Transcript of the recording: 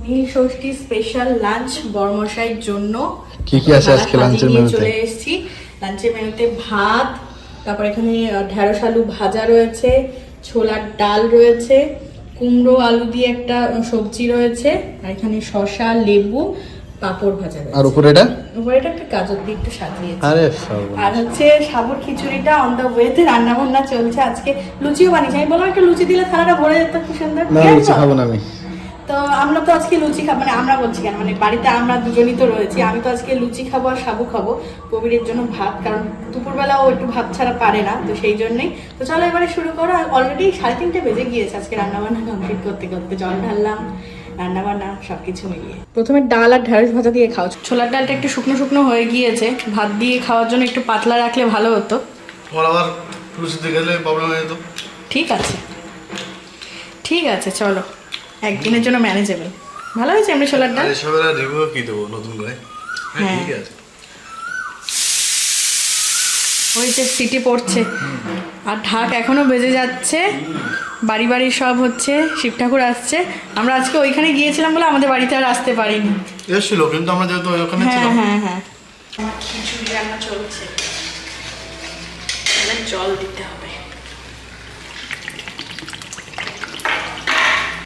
নীল ষষ্ঠী special lunch বরমশাইয়ের জন্য। কি কি আছে আজকে লাঞ্চের মেনুতে? চলে এসেছি। লাঞ্চের মেনুতে ভাত তারপর এখানে ঢেঁড়স আলু ভাজা রয়েছে ছোলার ডাল রয়েছে কুমড়ো আলু দিয়ে একটা সবজি রয়েছে আর এখানে শসা লেবু পাঁপড় ভাজা আর উপরে এটা? উপরে এটা একটা গাজর দিয়ে একটু সাজিয়েছি। আরে আর হচ্ছে সাবুর খিচুড়িটা অন দ্য ওয়েতে রান্না বান্না চলছে আজকে। লুচিও বানিয়েছি। আমি বললাম একটা লুচি দিলে থালাটা ভরে যেত কি সুন্দর। না লুচি খাব না আমি। তো আমরা তো আজকে লুচি খাব মানে আমরা বলছি কেন? মানে বাড়িতে আমরা দুজনই তো রয়েছি। আমি তো আজকে লুচি খাব আর সাবু খাব কবিরের জন্য ভাত কারণ দুপুরবেলা ও একটু ভাত ছাড়া পারে না তো সেই জন্যই। তো চলো এবারে শুরু করো। আর অলরেডি সাড়ে তিনটে বেজে গিয়েছে আজকে রান্নাবান্না কমপ্লিট করতে করতে। জল ঢাললাম রান্নাবান্না সবকিছু মিলিয়ে। প্রথমে ডাল আর ঢেঁড়স ভাজা দিয়ে খাও। ছোলার ডালটা একটু শুকনো শুকনো হয়ে গিয়েছে। ভাত দিয়ে খাওয়ার জন্য একটু পাতলা রাখলে ভালো হতো। আবার লুচিতে গেলে প্রবলেম হয়ে যেত। ঠিক আছে। ঠিক আছে চলো। একদিনের জন্য ম্যানেজেবল ভালো হয়েছে এমনি ছোলার ডাল আর এসবের রিভিউ কি দেবো নতুন করে? হ্যাঁ হ্যাঁ। ঠিক আছে। ওই যে সিটি পড়ছে। আর ঢাক এখনও বেজে যাচ্ছে। বাড়ি বাড়ি সব হচ্ছে শিব ঠাকুর আসছে। আমরা আজকে ওইখানে গিয়েছিলাম বলে আমাদের বাড়িতে আর আসতে পারিনি। এসেছিল কিন্তু আমরা যেহেতু ওখানে হ্যাঁ ছিলাম। হ্যাঁ হ্যাঁ। আমার খিচুড়ি রান্না চলছে। জল দিতে হবে।